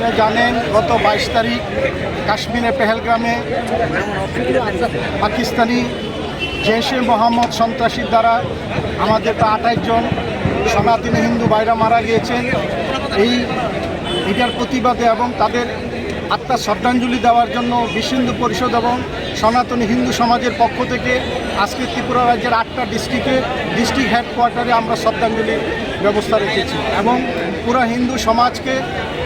আপনারা জানেন, গত বাইশ তারিখ কাশ্মীরের পেহেলগ্রামে পাকিস্তানি জেশে মোহাম্মদ সন্ত্রাসীর দ্বারা আমাদের প্রায় আঠাইশ জন সনাতনী হিন্দু বাইরা মারা গিয়েছেন। এই এটার প্রতিবাদে এবং তাদের আত্মার শ্রদ্ধাঞ্জলি দেওয়ার জন্য বিশ্ব হিন্দু পরিষদ এবং সনাতনী হিন্দু সমাজের পক্ষ থেকে আজকে ত্রিপুরা রাজ্যের আটটা ডিস্ট্রিক্টে ডিস্ট্রিক্ট হেডকোয়ার্টারে আমরা শ্রদ্ধাঞ্জলির ব্যবস্থা রেখেছি এবং পুরো হিন্দু সমাজকে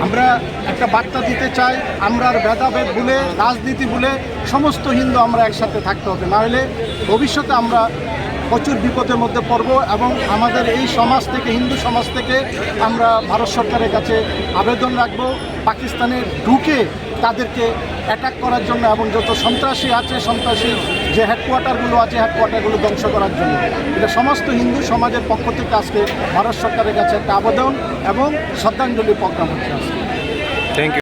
আমরা একটা বার্তা দিতে চাই, আমরা ভেদাভেদ ভুলে, রাজনীতি ভুলে, সমস্ত হিন্দু আমরা একসাথে থাকতে হবে। নাহলে ভবিষ্যতে আমরা প্রচুর বিপদের মধ্যে পড়ব এবং আমাদের এই সমাজ থেকে, হিন্দু সমাজ থেকে আমরা ভারত সরকারের কাছে আবেদন রাখব। পাকিস্তানে ঢুকে তাদেরকে অ্যাটাক করার জন্য এবং যত সন্ত্রাসী আছে, সন্ত্রাসী যে হেডকোয়ার্টারগুলো আছে হেডকোয়ার্টারগুলো ধ্বংস করার জন্য। এটা সমস্ত হিন্দু সমাজের পক্ষ থেকে আজকে ভারত সরকারের কাছে একটা আবেদন এবং শ্রদ্ধাঞ্জলি প্রোগ্রাম হচ্ছে থ্যাংক ইউ